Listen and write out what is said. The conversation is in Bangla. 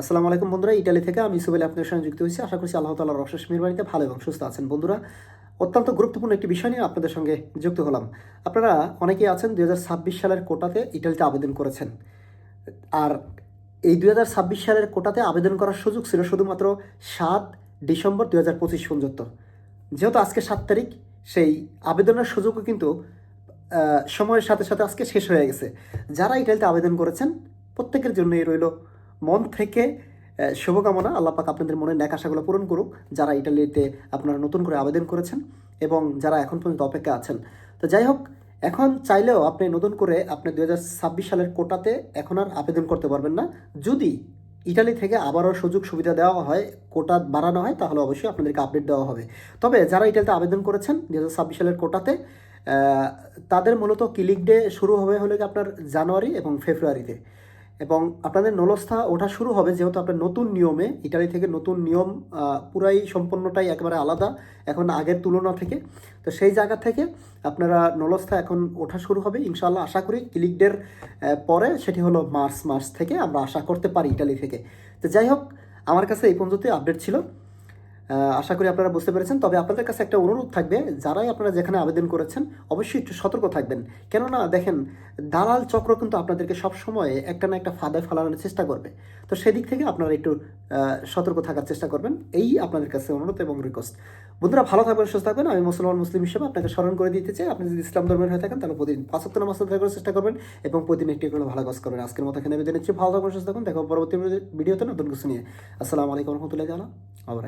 আসসালামু আলাইকুম বন্ধুরা, ইটালি থেকে আমি ইসুবেল আপনার সঙ্গে যুক্ত হয়েছি। আশা করছি আল্লাহ তালার রশেষ বাড়িতে ভালো এবং সুস্থ আছেন। বন্ধুরা, অত্যন্ত গুরুত্বপূর্ণ একটি বিষয় নিয়ে আপনাদের সঙ্গে যুক্ত হলাম। আপনারা অনেকেই আছেন দু হাজার ছাব্বিশ সালের কোটাতে ইটালিতে আবেদন করেছেন। আর এই দু হাজার ছাব্বিশ সালের কোটাতে আবেদন করার সুযোগ ছিল শুধুমাত্র সাত ডিসেম্বর দুই হাজার পঁচিশ পর্যন্ত। যেহেতু আজকে সাত তারিখ, সেই আবেদনের সুযোগও কিন্তু সময়ের সাথে সাথে আজকে শেষ হয়ে গেছে। যারা ইটালিতে আবেদন করেছেন, প্রত্যেকের জন্যই রইল মন থেকে শুভকামনা। আল্লাপাক আপনাদের মনের ন্যাক আশাগুলো পূরণ করুক, যারা ইটালিতে আপনারা নতুন করে আবেদন করেছেন এবং যারা এখন পর্যন্ত অপেক্ষা আছেন। তো যাই হোক, এখন চাইলেও আপনি নতুন করে আপনি দু হাজার ছাব্বিশ সালের কোটাতে এখন আর আবেদন করতে পারবেন না। যদি ইটালি থেকে আবারও সুযোগ সুবিধা দেওয়া হয়, কোটা বাড়ানো হয়, তাহলে অবশ্যই আপনাদেরকে আপডেট দেওয়া হবে। তবে যারা ইটালিতে আবেদন করেছেন দু হাজার ছাব্বিশ সালের কোটাতে তাদের মূলত ক্লিক ডে শুরু হবে হলে আপনার জানুয়ারি এবং ফেব্রুয়ারিতে। এবং আপনাদের নলস্থা ওঠা শুরু হবে যেহেতু আপনার নতুন নিয়মে। ইটালি থেকে নতুন নিয়ম পুরাই সম্পূর্ণটাই একেবারে আলাদা, এখন আগের তুলনা থেকে। তো সেই জায়গা থেকে আপনারা নলস্থা এখন ওঠা শুরু হবে। ইনশাল্লাহ আশা করি ক্লিকদের পরে সেটি হলো মার্চ মাস থেকে আমরা আশা করতে পারি ইটালি থেকে। তো যাই হোক, আমার কাছে এই পর্যন্তই আপডেট ছিল। আশা করি আপনারা বুঝতে পেরেছেন। তবে আপনাদের কাছে একটা অনুরোধ থাকবে, যারাই আপনারা যেখানে আবেদন করেছেন, অবশ্যই একটু সতর্ক থাকবেন। কেননা, দেখেন, দালাল চক্র কিন্তু আপনাদেরকে সব সময় একটা না একটা ফাঁদায় ফালানোর চেষ্টা করবে। তো সেদিক থেকে আপনারা একটু সতর্ক থাকার চেষ্টা করবেন। এই আপনাদের কাছে অনুরোধ এবং রিকোয়েস্ট বন্ধুরা, ভালো থাকবেন, সুস্থ থাকবেন। আমি মুসলমান, মুসলিম হিসেবে আপনাকে স্মরণ করে দিতে চাই। আপনি যদি ইসলাম ধর্মের হয়ে থাকেন, তাহলে প্রতিদিন পাঁচক্ত নামাজ করার চেষ্টা করবেন এবং প্রতিদিন একটি করে ভালো কাজ করবেন। আজকের মতো এখানে বিদায় নিচ্ছি। ভালো থাকবেন, সুস্থ থাকুন দেখো পরবর্তী ভিডিওতে নতুন কিছু নিয়ে। আসসালামু আলাইকুম রহমতুল্লাহ আবার